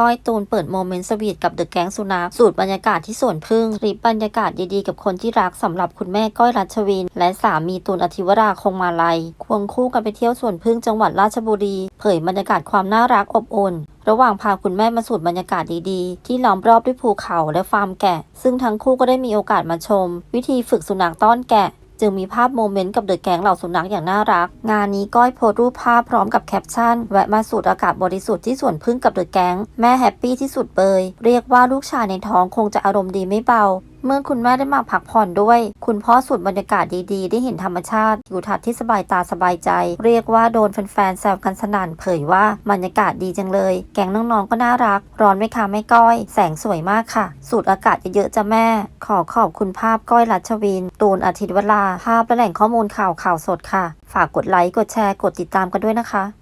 ก้อยตูนเปิดโมเมนต์สวีทกับเดอะแก๊งสุนัขสูตรบรรยากาศที่สวนพึ่งคลิปบรรยากาศดีๆกับคนที่รักสำหรับคุณแม่ก้อยรัชวิน และสามีตูนอธิวราคงมาลัย ควงคู่กันไปเที่ยวสวนพึ่งจังหวัดราชบุรี เผยบรรยากาศความน่ารักอบอุ่นระหว่างพาคุณแม่มาสูดบรรยากาศดีๆ ที่ล้อมรอบด้วยภูเขาและฟาร์มแกะ ซึ่งทั้งคู่ก็ได้มีโอกาสมาชม วิธีฝึกสุนัขต้อนแกะ จึงมีภาพโมเมนต์กับเดอะแก๊งเหล่าสุนัขอย่างน่ารัก งานนี้ก้อยโพสรูปภาพพร้อมกับแคปชั่น แวะมาสูดอากาศบริสุทธิ์ที่สวนพึ่งกับเดอะแก๊งแม่แฮปปี้ที่สุดเบยเรียกว่าลูกชายในท้องคงจะอารมณ์ดีไม่เบา เมื่อคุณแม่ได้มาพักผ่อนด้วย คุณพ่อสูดบรรยากาศดีๆ ได้เห็นธรรมชาติทิวทัศน์ที่สบายตาสบายใจ เรียกว่าโดนแฟนๆแซวกันสนั่นเผยว่าบรรยากาศดีจังเลย แก๊งน้องๆก็น่ารัก ร้อนไหมคะแม่ก้อย แสงสวยมากค่ะ สูดอากาศเยอะๆจ้ะแม่ ขอขอบคุณภาพก้อยรัชวิน ตูนอาทิตย์วลา ภาพและแหล่งข้อมูลข่าวข่าวสดค่ะ ฝากกดไลค์กดแชร์กดติดตามกันด้วยนะคะ